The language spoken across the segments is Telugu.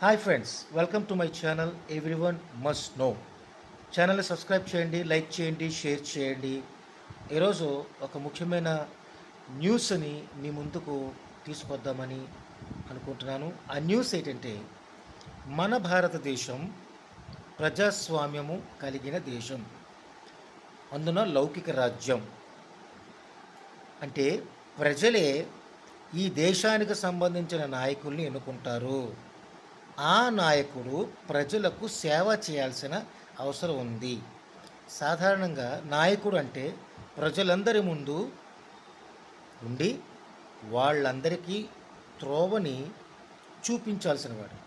Hi friends welcome to my channel everyone must know ఛానల్ని సబ్స్క్రైబ్ చేయండి లైక్ చేయండి షేర్ చేయండి. ఈరోజు ఒక ముఖ్యమైన న్యూస్ని మీ ముందుకు తీసుకొద్దామని అనుకుంటున్నాను. ఆ న్యూస్ ఏంటంటే మన భారతదేశం ప్రజాస్వామ్యము కలిగిన దేశం అందున లౌకిక రాజ్యం. అంటే ప్రజలే ఈ దేశానికి సంబంధించిన నాయకుల్ని ఎన్నుకుంటారు. ఆ నాయకుడు ప్రజలకు సేవ చేయాల్సిన అవసరం ఉంది. సాధారణంగా నాయకుడు అంటే ప్రజలందరి ముందు ఉండి వాళ్ళందరికీ త్రోవని చూపించాల్సిన వాడు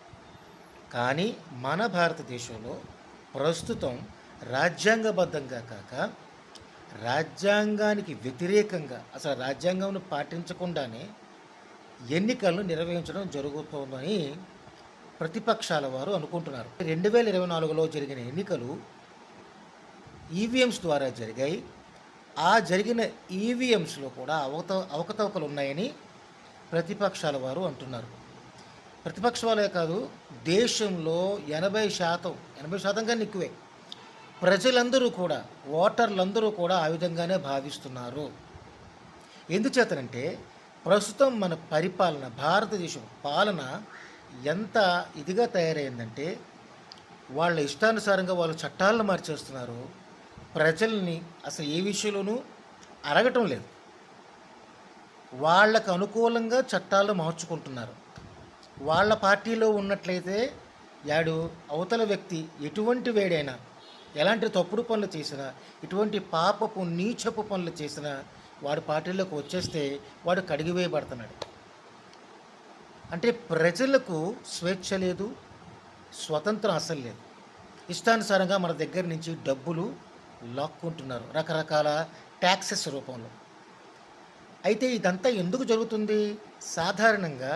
కానీ మన భారతదేశంలో ప్రస్తుతం రాజ్యాంగబద్ధంగా కాక రాజ్యాంగానికి వ్యతిరేకంగా అసలు రాజ్యాంగంను పాటించకుండానే ఎన్నికలను నిర్వహించడం జరుగుతోందని ప్రతిపక్షాల వారు అనుకుంటున్నారు. రెండు వేల ఇరవై నాలుగులో జరిగిన ఎన్నికలు ఈవీఎంస్ ద్వారా జరిగాయి. ఆ జరిగిన ఈవీఎంస్లో కూడా అవత అవకతవకలు ఉన్నాయని ప్రతిపక్షాల వారు అంటున్నారు. ప్రతిపక్షాలే కాదు దేశంలో ఎనభై శాతం ఎనభై శాతం కన్నా ఎక్కువే. ప్రజలందరూ కూడా ఓటర్లందరూ కూడా ఆ విధంగానే భావిస్తున్నారు. ఎందుచేతనంటే ప్రస్తుతం మన పరిపాలన భారతదేశం పాలన ఎంత ఇదిగా తయారైందంటే వాళ్ళ ఇష్టానుసారంగా వాళ్ళు చట్టాలను మార్చేస్తున్నారు. ప్రజల్ని అసలు ఏ విషయంలోనూ అడగటం లేదు. వాళ్ళకు అనుకూలంగా చట్టాలు మార్చుకుంటున్నారు. వాళ్ళ పార్టీలో ఉన్నట్లయితే యాడు అవతల వ్యక్తి ఎటువంటి వేడైనా ఎలాంటి తప్పుడు పనులు చేసినా ఇటువంటి పాపపు నీచపు పనులు చేసినా వాడు పార్టీలోకి వచ్చేస్తే వాడు కడిగివేయబడుతున్నాడు. అంటే ప్రజలకు స్వేచ్ఛ లేదు స్వతంత్రం అసలు లేదు. ఇష్టానుసారంగా మన దగ్గర నుంచి డబ్బులు లాక్కుంటున్నారు రకరకాల ట్యాక్సెస్ రూపంలో. అయితే ఇదంతా ఎందుకు జరుగుతుంది? సాధారణంగా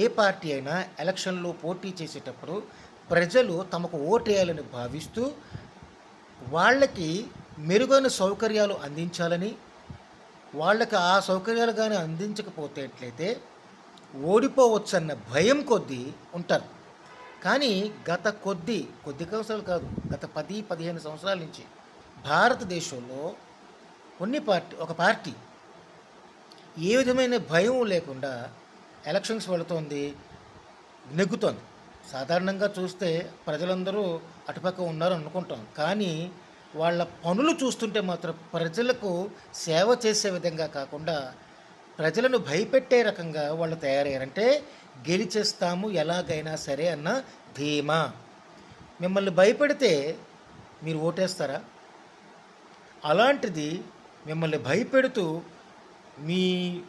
ఏ పార్టీ అయినా ఎలక్షన్లో పోటీ చేసేటప్పుడు ప్రజలు తమకు ఓటేయాలని భావిస్తూ వాళ్ళకి మెరుగైన సౌకర్యాలు అందించాలని వాళ్ళకి ఆ సౌకర్యాలు కానీ అందించకపోతేట్లయితే ఓడిపోవచ్చన్న భయం కొద్దీ ఉంటారు. కానీ గత కొద్ది కొద్ది సంవత్సరాలు కాదు గత పది పదిహేను సంవత్సరాల నుంచి భారతదేశంలో కొన్ని పార్టీ ఒక పార్టీ ఏ విధమైన భయం లేకుండా ఎలక్షన్స్ వెళుతోంది నెగ్గుతోంది. సాధారణంగా చూస్తే ప్రజలందరూ అటుపక్క ఉన్నారు అనుకుంటాం. కానీ వాళ్ళ పనులు చూస్తుంటే మాత్రం ప్రజలకు సేవ చేసే విధంగా కాకుండా ప్రజలను భయపెట్టే రకంగా వాళ్ళు తయారయ్యారంటే గెలిచేస్తాము ఎలాగైనా సరే అన్న ధీమా. మిమ్మల్ని భయపెడితే మీరు ఓటేస్తారా? అలాంటిది మిమ్మల్ని భయపెడుతూ మీ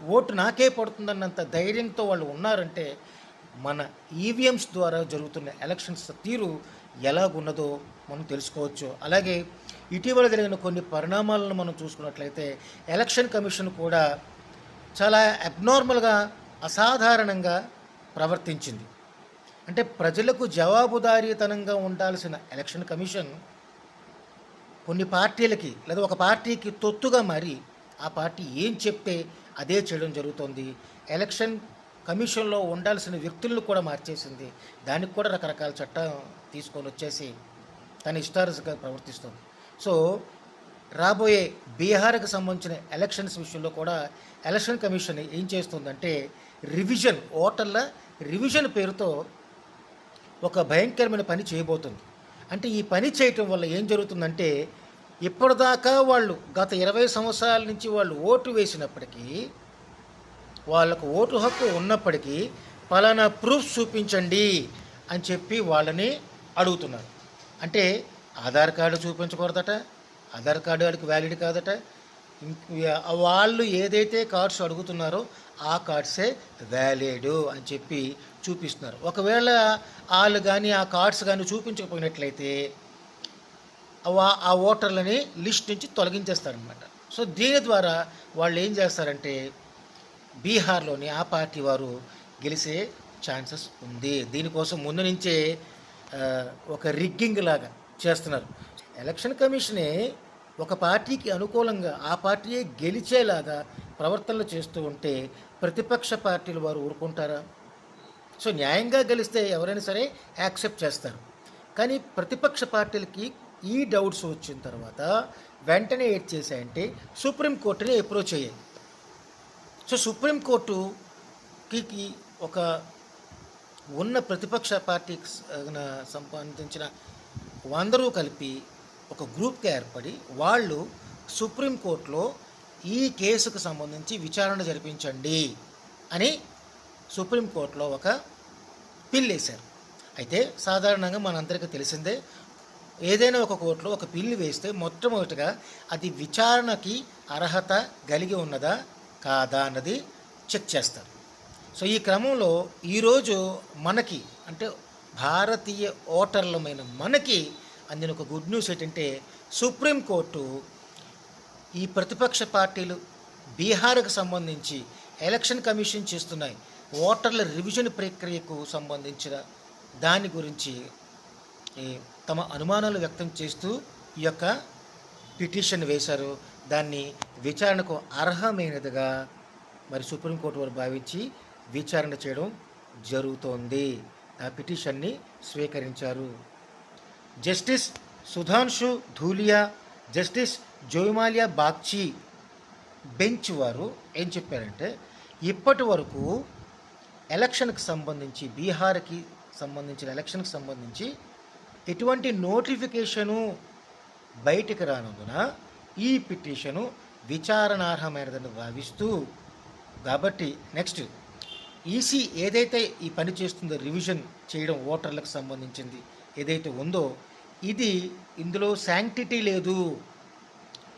ఓటు నాకే పడుతుందన్నంత ధైర్యంతో వాళ్ళు ఉన్నారంటే మన ఈవీఎంస్ ద్వారా జరుగుతున్న ఎలక్షన్స్ తీరు ఎలాగున్నదో మనం తెలుసుకోవచ్చు. అలాగే ఇటీవల జరిగిన కొన్ని పరిణామాలను మనం చూసుకున్నట్లయితే ఎలక్షన్ కమిషన్ కూడా చాలా అబ్నార్మల్గా అసాధారణంగా ప్రవర్తించింది. అంటే ప్రజలకు జవాబుదారీతనంగా ఉండాల్సిన ఎలక్షన్ కమిషన్ కొన్ని పార్టీలకి లేదా ఒక పార్టీకి తొత్తుగా మారి ఆ పార్టీ ఏం చెప్తే అదే చేయడం జరుగుతుంది. ఎలక్షన్ కమిషన్లో ఉండాల్సిన వ్యక్తులను కూడా మార్చేసింది. దానికి కూడా రకరకాల చట్టం తీసుకొని వచ్చేసి తన ఇష్టారుగా ప్రవర్తిస్తుంది. సో రాబోయే బీహార్కి సంబంధించిన ఎలక్షన్స్ విషయంలో కూడా ఎలక్షన్ కమిషన్ ఏం చేస్తుందంటే రివిజన్ ఓటర్ల రివిజన్ పేరుతో ఒక భయంకరమైన పని చేయబోతుంది. అంటే ఈ పని చేయటం వల్ల ఏం జరుగుతుందంటే ఇప్పటిదాకా వాళ్ళు గత ఇరవై సంవత్సరాల నుంచి వాళ్ళు ఓటు వేసినప్పటికీ వాళ్ళకు ఓటు హక్కు ఉన్నప్పటికీ పలానా ప్రూఫ్ చూపించండి అని చెప్పి వాళ్ళని అడుగుతున్నారు. అంటే ఆధార్ కార్డు చూపించకూడదట ఆధార్ కార్డు వాళ్ళకి వ్యాలిడ్ కాదట. వాళ్ళు ఏదైతే కార్డ్స్ అడుగుతున్నారో ఆ కార్డ్సే వ్యాలిడ్ అని చెప్పి చూపిస్తున్నారు. ఒకవేళ వాళ్ళు కానీ ఆ కార్డ్స్ కానీ చూపించకపోయినట్లయితే ఆ ఓటర్లని లిస్ట్ నుంచి తొలగించేస్తారనమాట సో దీని ద్వారా వాళ్ళు ఏం చేస్తారంటే బీహార్లోని ఆ పార్టీ వారు గెలిసే ఛాన్సెస్ ఉంది. దీనికోసం ముందు నుంచే ఒక రిగ్గింగ్ లాగా చేస్తున్నారు. ఎలక్షన్ కమిషనే ఒక పార్టీకి అనుకూలంగా ఆ పార్టీయే గెలిచేలాగా ప్రవర్తనలు చేస్తూ ఉంటే ప్రతిపక్ష పార్టీలు వారు ఊరుకుంటారా? సో న్యాయంగా గెలిస్తే ఎవరైనా సరే యాక్సెప్ట్ చేస్తారు. కానీ ప్రతిపక్ష పార్టీలకి ఈ డౌట్స్ వచ్చిన తర్వాత వెంటనే ఏడ్ చేశాయంటే సుప్రీంకోర్టుని అప్రోచ్ అయ్యాయి. సో సుప్రీంకోర్టుకి ఒక ఉన్న ప్రతిపక్ష పార్టీకి సంపాదించిన సంబంధించిన అందరూ కలిపి ఒక గ్రూప్గా ఏర్పడి వాళ్ళు సుప్రీంకోర్టులో ఈ కేసుకు సంబంధించి విచారణ జరిపించండి అని సుప్రీంకోర్టులో ఒక పిల్ వేశారు. అయితే సాధారణంగా మనందరికీ తెలిసిందే ఏదైనా ఒక కోర్టులో ఒక పిల్లు వేస్తే మొట్టమొదటిగా అది విచారణకి అర్హత కలిగి ఉన్నదా కాదా అన్నది చెక్ చేస్తారు. సో ఈ క్రమంలో ఈరోజు మనకి అంటే భారతీయ ఓటర్లమైన మనకి అందిన ఒక గుడ్ న్యూస్ ఏంటంటే సుప్రీంకోర్టు ఈ ప్రతిపక్ష పార్టీలు బీహార్కు సంబంధించి ఎలక్షన్ కమిషన్ చేస్తున్నాయి. ఓటర్ల రివిజన్ ప్రక్రియకు సంబంధించిన దాని గురించి తమ అనుమానాలు వ్యక్తం చేస్తూ ఈ యొక్క పిటిషన్ వేశారు. దాన్ని విచారణకు అర్హమైనదిగా మరి సుప్రీంకోర్టు వారు భావించి విచారణ చేయడం జరుగుతోంది. ఆ పిటిషన్ని స్వీకరించారు. Justice Sudhanshu Dhulia justice Joymalya Bagchi bench వారు ఏం చెప్పారంటే ఇప్పటి వరకు ఎలక్షన్కి సంబంధించి బీహార్కి సంబంధించిన ఎలక్షన్కి సంబంధించి ఎటువంటి నోటిఫికేషను బయటికి రానందున ఈ పిటిషను విచారణార్హమైనదని భావిస్తూ కాబట్టి నెక్స్ట్ ఈసీ ఏదైతే ఈ పని చేస్తుందో రివిజన్ చేయడం ఓటర్లకు సంబంధించింది ఏదైతే ఉందో ఇది ఇందులో శాంక్టిటీ లేదు.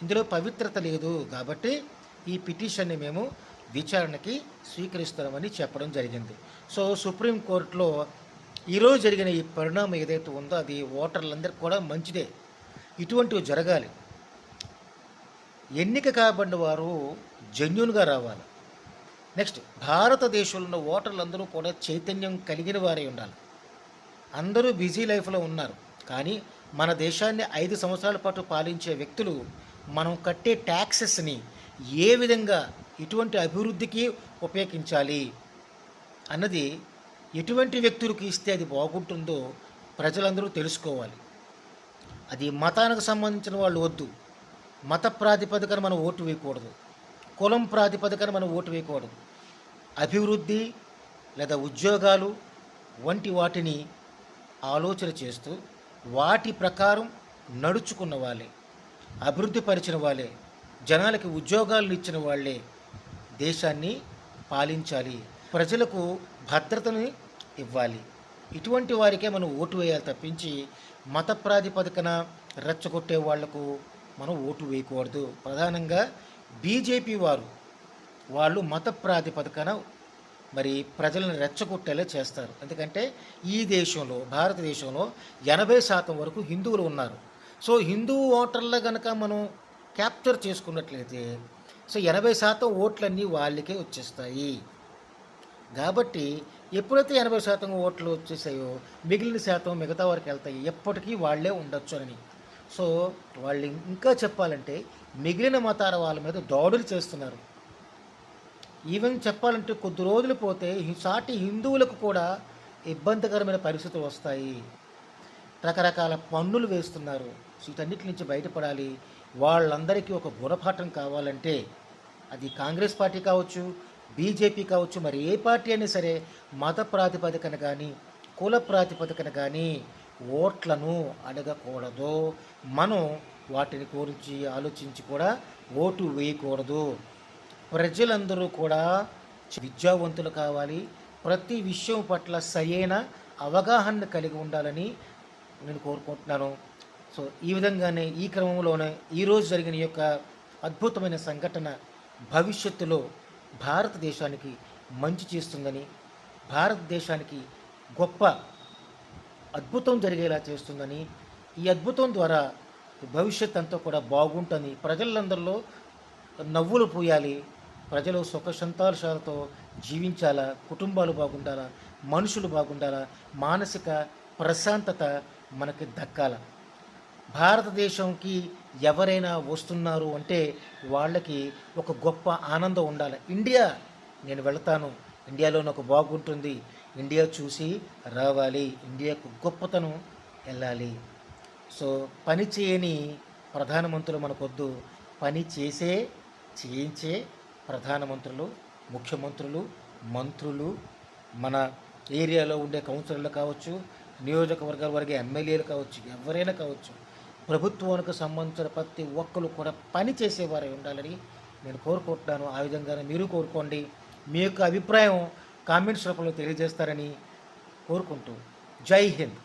ఇందులో పవిత్రత లేదు. కాబట్టి ఈ పిటిషన్ని మేము విచారణకి స్వీకరిస్తామని చెప్పడం జరిగింది. సో సుప్రీంకోర్టులో ఈరోజు జరిగిన ఈ పరిణామం ఏదైతే ఉందో అది ఓటర్లందరికీ కూడా మంచిదే. ఇటువంటివి జరగాలి. ఎన్నిక కాబడిన వారు జెన్యున్గా రావాలి. నెక్స్ట్ భారతదేశంలో ఉన్న ఓటర్లందరూ కూడా చైతన్యం కలిగిన వారే ఉండాలి. అందరూ బిజీ లైఫ్లో ఉన్నారు. కానీ మన దేశాన్ని ఐదు సంవత్సరాల పాటు పాలించే వ్యక్తులు మనం కట్టే ట్యాక్సెస్ని ఏ విధంగా ఇటువంటి అభివృద్ధికి ఉపయోగించాలి అన్నది ఎటువంటి వ్యక్తులకు ఇస్తే అది బాగుంటుందో ప్రజలందరూ తెలుసుకోవాలి. అది మతానికి సంబంధించిన వాళ్ళు వద్దు. మత ప్రాతిపదికన మనం ఓటు వేయకూడదు. కులం ప్రాతిపదికన మనం ఓటు వేయకూడదు. అభివృద్ధి లేదా ఉద్యోగాలు వంటి వాటిని ఆలోచన చేస్తూ వాటి ప్రకారం నడుచుకున్న వాళ్ళే అభివృద్ధి పరిచిన వాళ్ళే జనాలకి ఉద్యోగాలను ఇచ్చిన వాళ్ళే దేశాన్ని పాలించాలి ప్రజలకు భద్రతను ఇవ్వాలి. ఇటువంటి వారికే మనం ఓటు వేయాలి తప్పించి మత ప్రాతిపదికన రెచ్చగొట్టే వాళ్ళకు మనం ఓటు వేయకూడదు. ప్రధానంగా బీజేపీ వారు వాళ్ళు మత ప్రాతిపదికన మరి ప్రజలను రెచ్చగొట్టేలా చేస్తారు. ఎందుకంటే ఈ దేశంలో భారతదేశంలో ఎనభై శాతం వరకు హిందువులు ఉన్నారు. సో హిందూ ఓటర్లు కనుక మనం క్యాప్చర్ చేసుకున్నట్లయితే సో ఎనభై శాతం ఓట్లన్నీ వాళ్ళకే వచ్చేస్తాయి. కాబట్టి ఎప్పుడైతే ఎనభై శాతం ఓట్లు వచ్చేసాయో మిగిలిన శాతం మిగతా వారికి వెళ్తాయి. ఎప్పటికీ వాళ్ళే ఉండొచ్చు అని. సో వాళ్ళు ఇంకా చెప్పాలంటే మిగిలిన మతాల వాళ్ళ మీద దాడులు చేస్తున్నారు. ఈవెన్ చెప్పాలంటే కొద్ది రోజులు పోతే సాటి హిందువులకు కూడా ఇబ్బందికరమైన పరిస్థితులు వస్తాయి. రకరకాల పన్నులు వేస్తున్నారు. వీటన్నిటి నుంచి బయటపడాలి. వాళ్ళందరికీ ఒక గుణపాఠం కావాలంటే అది కాంగ్రెస్ పార్టీ కావచ్చు బీజేపీ కావచ్చు మరి ఏ పార్టీ అయినా సరే మత ప్రాతిపదికన కానీ కుల ప్రాతిపదికన కానీ ఓట్లను అడగకూడదు. మనం వాటిని గురించి ఆలోచించి కూడా ఓటు వేయకూడదు. ప్రజలందరూ కూడా విద్యావంతులు కావాలి. ప్రతి విషయం పట్ల సరైన అవగాహన కలిగి ఉండాలని నేను కోరుకుంటున్నాను. సో ఈ విధంగానే ఈ క్రమంలోనే ఈరోజు జరిగిన ఈ యొక్క అద్భుతమైన సంఘటన భవిష్యత్తులో భారతదేశానికి మంచి చేస్తుందని భారతదేశానికి గొప్ప అద్భుతం జరిగేలా చేస్తుందని ఈ అద్భుతం ద్వారా భవిష్యత్ అంతా కూడా బాగుంటుంది ప్రజలందరిలో నవ్వులు పూయాలి. ప్రజలు సుఖ సంతోషాలతో జీవించాలా? కుటుంబాలు బాగుండాలా? మనుషులు బాగుండాలా? మానసిక ప్రశాంతత మనకి దక్కాల. భారతదేశంకి ఎవరైనా వస్తున్నారు అంటే వాళ్ళకి ఒక గొప్ప ఆనందం ఉండాలి. ఇండియా నేను వెళ్తాను. ఇండియాలో నాకు బాగుంటుంది. ఇండియా చూసి రావాలి. ఇండియాకు గొప్పతనం వెళ్ళాలి. సో పని చేయని ప్రధానమంత్రులు మనకొద్దు. పని చేసే చేయించే ప్రధానమంత్రులు ముఖ్యమంత్రులు మంత్రులు మన ఏరియాలో ఉండే కౌన్సిలర్లు కావచ్చు నియోజకవర్గాల వరకే ఎమ్మెల్యేలు కావచ్చు ఎవరైనా కావచ్చు ప్రభుత్వానికి సంబంధించిన ప్రతి ఒక్కరు కూడా పని చేసేవారై ఉండాలని నేను కోరుకుంటున్నాను. ఆ విధంగానే మీరు కోరుకోండి. మీ యొక్క అభిప్రాయం కామెంట్స్ రూపంలో తెలియజేస్తారని కోరుకుంటూ జై హింద్.